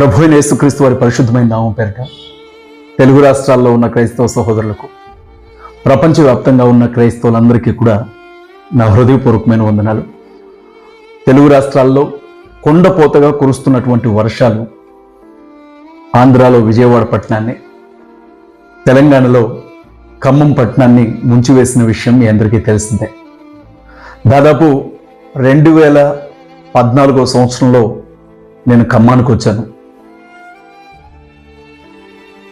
ప్రభు యేసుక్రీస్తు వారి పరిశుద్ధమైన నామం పేరిట తెలుగు రాష్ట్రాల్లో ఉన్న క్రైస్తవ సహోదరులకు ప్రపంచవ్యాప్తంగా ఉన్న క్రైస్తవులందరికీ కూడా నా హృదయపూర్వకమైన వందనాలు. తెలుగు రాష్ట్రాల్లో కొండపోతగా కురుస్తున్నటువంటి వర్షాలు ఆంధ్రాలో విజయవాడ పట్టణాన్ని తెలంగాణలో ఖమ్మం పట్టణాన్ని ముంచివేసిన విషయం మీ అందరికీ తెలిసిందే. దాదాపు రెండు వేల పద్నాలుగో సంవత్సరంలో నేను ఖమ్మానికి వచ్చాను.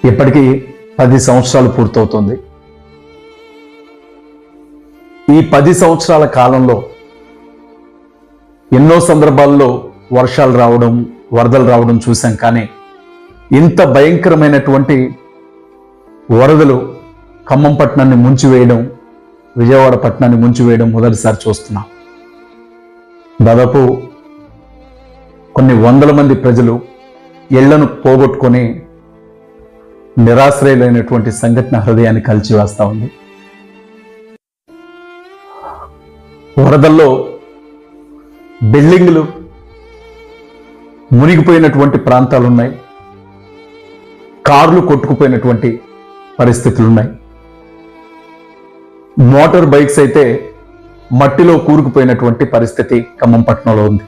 ఇప్పటికీ పది సంవత్సరాలు పూర్తవుతుంది. ఈ పది సంవత్సరాల కాలంలో ఎన్నో సందర్భాల్లో వర్షాలు రావడం వరదలు రావడం చూశాం కానీ ఇంత భయంకరమైనటువంటి వరదలు ఖమ్మం పట్టణాన్ని ముంచివేయడం విజయవాడ పట్టణాన్ని ముంచివేయడం మొదటిసారి చూస్తున్నాం. దాదాపు కొన్ని వందల మంది ప్రజలు ఇళ్ళను పోగొట్టుకొని నిరాశ్రయులైనటువంటి సంఘటన హృదయాన్ని కలిచివేస్తా ఉంది. వరదల్లో బిల్డింగ్లు మునిగిపోయినటువంటి ప్రాంతాలు ఉన్నాయి కార్లు కొట్టుకుపోయినటువంటి పరిస్థితులు ఉన్నాయి మోటార్ బైక్స్ అయితే మట్టిలో కూరుకుపోయినటువంటి పరిస్థితి ఖమ్మం పట్టణంలో ఉంది.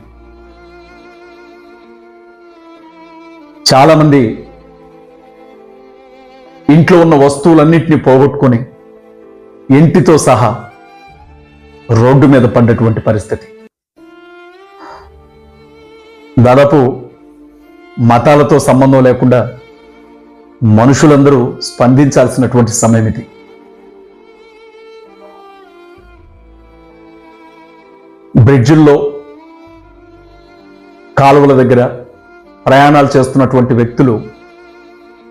చాలామంది ఇంట్లో ఉన్న వస్తువులన్నింటినీ పోగొట్టుకొని ఇంటితో సహా రోడ్డు మీద పడ్డటువంటి పరిస్థితి. దాదాపు మతాలతో సంబంధం లేకుండా మనుషులందరూ స్పందించాల్సినటువంటి సమయం ఇది. బ్రిడ్జిల్లో కాలువల దగ్గర ప్రయాణాలు చేస్తున్నటువంటి వ్యక్తులు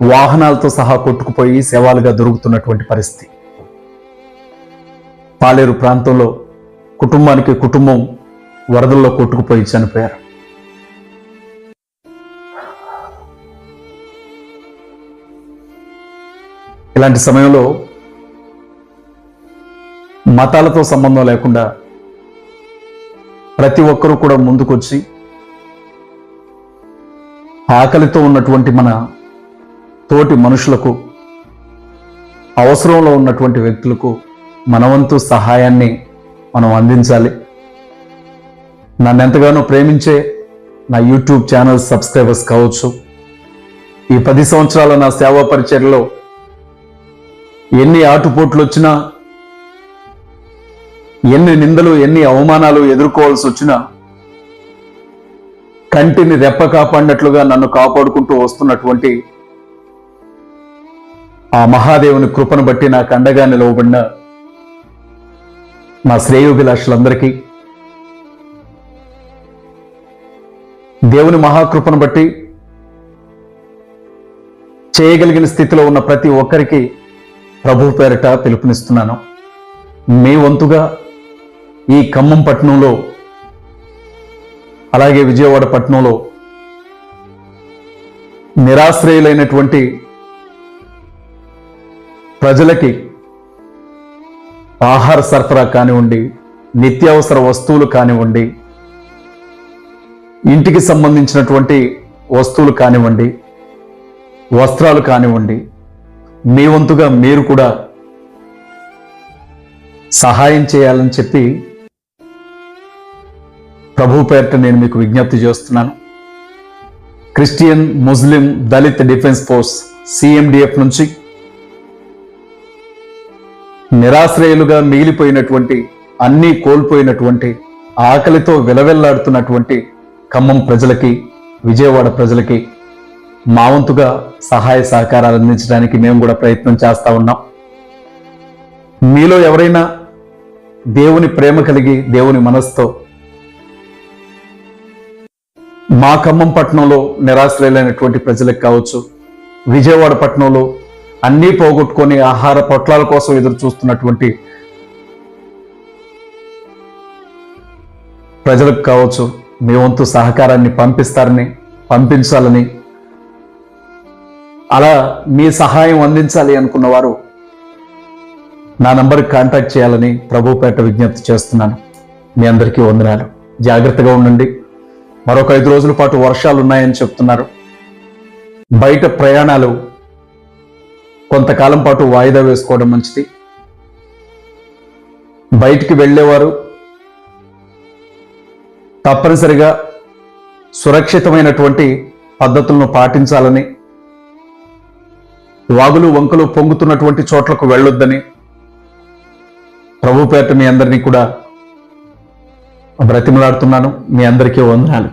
వాహనాలతో సహా కొట్టుకుపోయి శవాలుగా దొరుకుతున్నటువంటి పరిస్థితి. పాలేరు ప్రాంతంలో కుటుంబానికి కుటుంబం వరదల్లో కొట్టుకుపోయి చనిపోయారు. ఇలాంటి సమయంలో మతాలతో సంబంధం లేకుండా ప్రతి ఒక్కరూ కూడా ముందుకొచ్చి ఆకలితో ఉన్నటువంటి మన తోటి మనుషులకు అవసరంలో ఉన్నటువంటి వ్యక్తులకు మనవంతు సహాయాన్ని మనం అందించాలి. నన్ను ఎంతగానో ప్రేమించే నా యూట్యూబ్ ఛానల్ సబ్స్క్రైబర్స్ కావచ్చు. ఈ పది సంవత్సరాల నా సేవా పరిచర్లో ఎన్ని ఆటుపోట్లు వచ్చినా ఎన్ని నిందలు ఎన్ని అవమానాలు ఎదుర్కోవాల్సి వచ్చినా కంటిని రెప్ప కాపాడినట్లుగా నన్ను కాపాడుకుంటూ వస్తున్నటువంటి ఆ మహాదేవుని కృపను బట్టి నాకు అండగా నిలవబడిన నా శ్రేయోభిలాషులందరికీ దేవుని మహాకృపను బట్టి చేయగలిగిన స్థితిలో ఉన్న ప్రతి ఒక్కరికి ప్రభు పేరిట పిలుపునిస్తున్నాను. మీ వంతుగా ఈ ఖమ్మం పట్టణంలో అలాగే విజయవాడ పట్టణంలో నిరాశ్రయులైనటువంటి ప్రజలకి ఆహార సరఫరా కానివ్వండి నిత్యావసర వస్తువులు కానివ్వండి ఇంటికి సంబంధించినటువంటి వస్తువులు కానివ్వండి వస్త్రాలు కానివ్వండి మీ వంతుగా మీరు కూడా సహాయం చేయాలని చెప్పి ప్రభు పేరిట నేను మీకు విజ్ఞప్తి చేస్తున్నాను. Christian Muslim Dalit defence force CMDF నుంచి నిరాశ్రయులుగా మిగిలిపోయినటువంటి అన్నీ కోల్పోయినటువంటి ఆకలితో విలవెల్లాడుతున్నటువంటి ఖమ్మం ప్రజలకి విజయవాడ ప్రజలకి మా వంతుగా సహాయ సహకారాలు అందించడానికి మేము కూడా ప్రయత్నం చేస్తా ఉన్నాం. మీలో ఎవరైనా దేవుని ప్రేమ కలిగి దేవుని మనస్తో మా ఖమ్మం పట్టణంలో నిరాశ్రయులైనటువంటి ప్రజలకు కావచ్చు విజయవాడ పట్టణంలో అన్నీ పోగొట్టుకొని ఆహార పొట్లాల కోసం ఎదురు చూస్తున్నటువంటి ప్రజలకు కావచ్చు మీ వంతు సహకారాన్ని పంపిస్తారని పంపించాలని అలా మీ సహాయం అందించాలి అనుకున్న వారు నా నంబర్కి కాంటాక్ట్ చేయాలని ప్రభుపేట విజ్ఞప్తి చేస్తున్నాను. మీ అందరికీ వందనాలు. జాగ్రత్తగా ఉండండి. మరొక ఐదు రోజుల పాటు వర్షాలు ఉన్నాయని చెప్తున్నారు. బయట ప్రయాణాలు కొంతకాలం పాటు వాయిదా వేసుకోవడం మంచిది. బయటికి వెళ్ళేవారు తప్పనిసరిగా సురక్షితమైనటువంటి పద్ధతులను పాటించాలని వాగులు వంకలు పొంగుతున్నటువంటి చోట్లకు వెళ్ళొద్దని ప్రభుపేట మీ అందరినీ కూడా బ్రతిమలాడుతున్నాను. మీ అందరికీ వందనాలు.